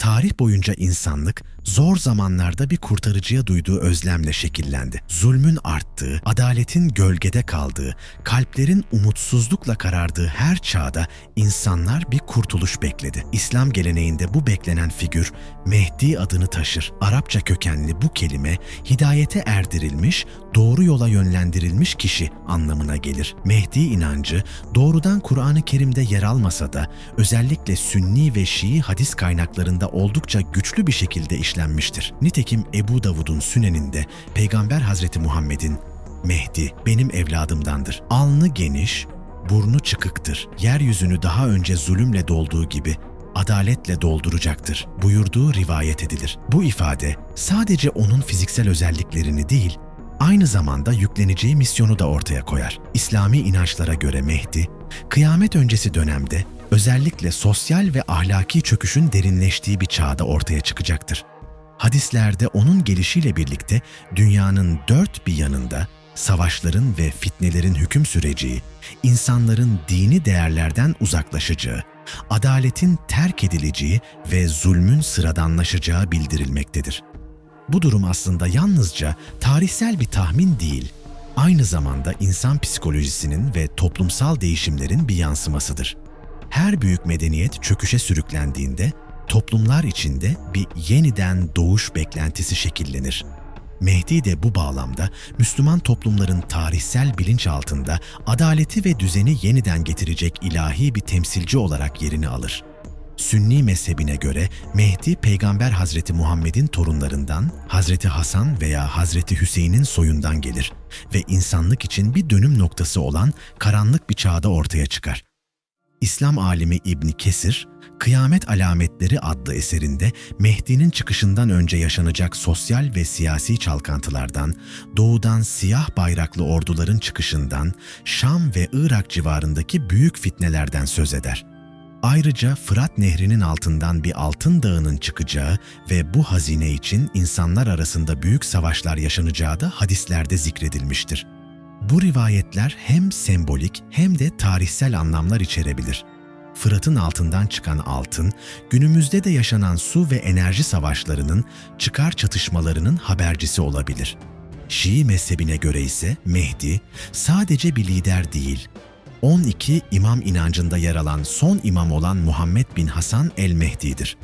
Tarih boyunca insanlık zor zamanlarda bir kurtarıcıya duyduğu özlemle şekillendi. Zulmün arttığı, adaletin gölgede kaldığı, kalplerin umutsuzlukla karardığı her çağda insanlar bir kurtuluş bekledi. İslam geleneğinde bu beklenen figür Mehdi adını taşır. Arapça kökenli bu kelime hidayete erdirilmiş, doğru yola yönlendirilmiş kişi anlamına gelir. Mehdi inancı doğrudan Kur'an-ı Kerim'de yer almasa da özellikle Sünni ve Şii hadis kaynaklarında oldukça güçlü bir şekilde işlenmiştir. Nitekim Ebu Davud'un Süneninde Peygamber Hazreti Muhammed'in Mehdi benim evladımdandır. Alnı geniş, burnu çıkıktır. Yeryüzünü daha önce zulümle dolduğu gibi adaletle dolduracaktır buyurduğu rivayet edilir. Bu ifade sadece onun fiziksel özelliklerini değil, aynı zamanda yükleneceği misyonu da ortaya koyar. İslami inançlara göre Mehdi, kıyamet öncesi dönemde özellikle sosyal ve ahlaki çöküşün derinleştiği bir çağda ortaya çıkacaktır. Hadislerde onun gelişiyle birlikte dünyanın dört bir yanında savaşların ve fitnelerin hüküm süreceği, insanların dini değerlerden uzaklaşacağı, adaletin terk edileceği ve zulmün sıradanlaşacağı bildirilmektedir. Bu durum aslında yalnızca tarihsel bir tahmin değil, aynı zamanda insan psikolojisinin ve toplumsal değişimlerin bir yansımasıdır. Her büyük medeniyet çöküşe sürüklendiğinde toplumlar içinde bir yeniden doğuş beklentisi şekillenir. Mehdi de bu bağlamda Müslüman toplumların tarihsel bilinç altında adaleti ve düzeni yeniden getirecek ilahi bir temsilci olarak yerini alır. Sünni mezhebine göre Mehdi Peygamber Hazreti Muhammed'in torunlarından Hazreti Hasan veya Hazreti Hüseyin'in soyundan gelir ve insanlık için bir dönüm noktası olan karanlık bir çağda ortaya çıkar. İslam alimi İbni Kesir, Kıyamet Alametleri adlı eserinde Mehdi'nin çıkışından önce yaşanacak sosyal ve siyasi çalkantılardan, doğudan siyah bayraklı orduların çıkışından, Şam ve Irak civarındaki büyük fitnelerden söz eder. Ayrıca Fırat Nehri'nin altından bir altın dağının çıkacağı ve bu hazine için insanlar arasında büyük savaşlar yaşanacağı da hadislerde zikredilmiştir. Bu rivayetler hem sembolik hem de tarihsel anlamlar içerebilir. Fırat'ın altından çıkan altın, günümüzde de yaşanan su ve enerji savaşlarının, çıkar çatışmalarının habercisi olabilir. Şii mezhebine göre ise Mehdi sadece bir lider değil, 12 imam inancında yer alan son imam olan Muhammed bin Hasan el-Mehdi'dir.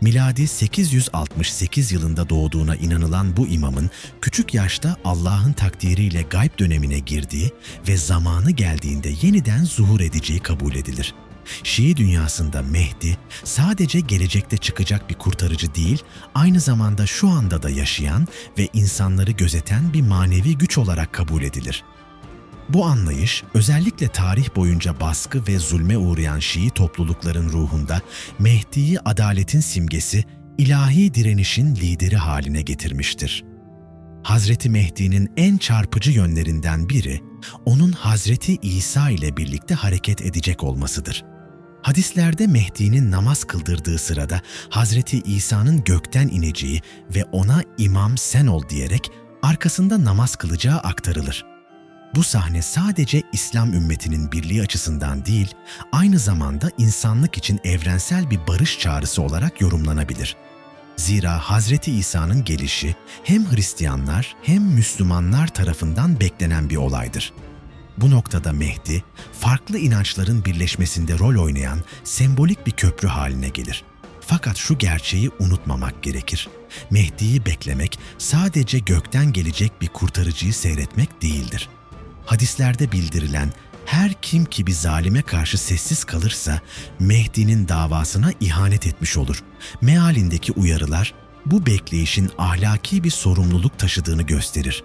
Miladi 868 yılında doğduğuna inanılan bu imamın küçük yaşta Allah'ın takdiriyle gayb dönemine girdiği ve zamanı geldiğinde yeniden zuhur edeceği kabul edilir. Şii dünyasında Mehdi sadece gelecekte çıkacak bir kurtarıcı değil, aynı zamanda şu anda da yaşayan ve insanları gözeten bir manevi güç olarak kabul edilir. Bu anlayış özellikle tarih boyunca baskı ve zulme uğrayan Şii toplulukların ruhunda Mehdi'yi adaletin simgesi, ilahi direnişin lideri haline getirmiştir. Hazreti Mehdi'nin en çarpıcı yönlerinden biri, onun Hazreti İsa ile birlikte hareket edecek olmasıdır. Hadislerde Mehdi'nin namaz kıldırdığı sırada Hazreti İsa'nın gökten ineceği ve ona imam sen ol diyerek arkasında namaz kılacağı aktarılır. Bu sahne sadece İslam ümmetinin birliği açısından değil, aynı zamanda insanlık için evrensel bir barış çağrısı olarak yorumlanabilir. Zira Hazreti İsa'nın gelişi hem Hristiyanlar hem Müslümanlar tarafından beklenen bir olaydır. Bu noktada Mehdi, farklı inançların birleşmesinde rol oynayan sembolik bir köprü haline gelir. Fakat şu gerçeği unutmamak gerekir. Mehdi'yi beklemek sadece gökten gelecek bir kurtarıcıyı seyretmek değildir hadislerde bildirilen her kim ki bir zalime karşı sessiz kalırsa Mehdi'nin davasına ihanet etmiş olur. Mealindeki uyarılar bu bekleyişin ahlaki bir sorumluluk taşıdığını gösterir.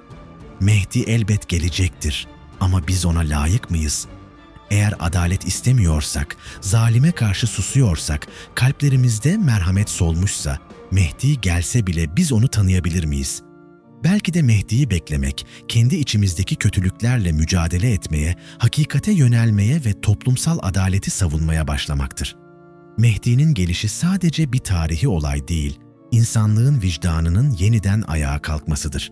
Mehdi elbet gelecektir ama biz ona layık mıyız? Eğer adalet istemiyorsak, zalime karşı susuyorsak, kalplerimizde merhamet solmuşsa, Mehdi gelse bile biz onu tanıyabilir miyiz?'' Belki de Mehdi'yi beklemek, kendi içimizdeki kötülüklerle mücadele etmeye, hakikate yönelmeye ve toplumsal adaleti savunmaya başlamaktır. Mehdi'nin gelişi sadece bir tarihi olay değil, insanlığın vicdanının yeniden ayağa kalkmasıdır.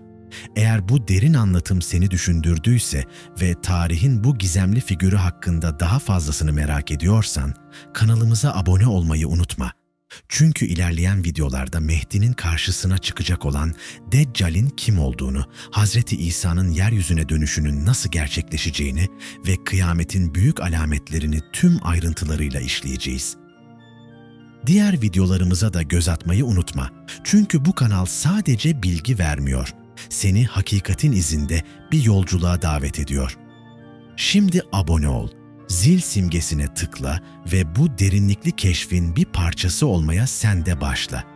Eğer bu derin anlatım seni düşündürdüyse ve tarihin bu gizemli figürü hakkında daha fazlasını merak ediyorsan, kanalımıza abone olmayı unutma. Çünkü ilerleyen videolarda Mehdi'nin karşısına çıkacak olan Deccal'in kim olduğunu, Hazreti İsa'nın yeryüzüne dönüşünün nasıl gerçekleşeceğini ve kıyametin büyük alametlerini tüm ayrıntılarıyla işleyeceğiz. Diğer videolarımıza da göz atmayı unutma. Çünkü bu kanal sadece bilgi vermiyor. Seni hakikatin izinde bir yolculuğa davet ediyor. Şimdi abone ol. Zil simgesine tıkla ve bu derinlikli keşfin bir parçası olmaya sen de başla.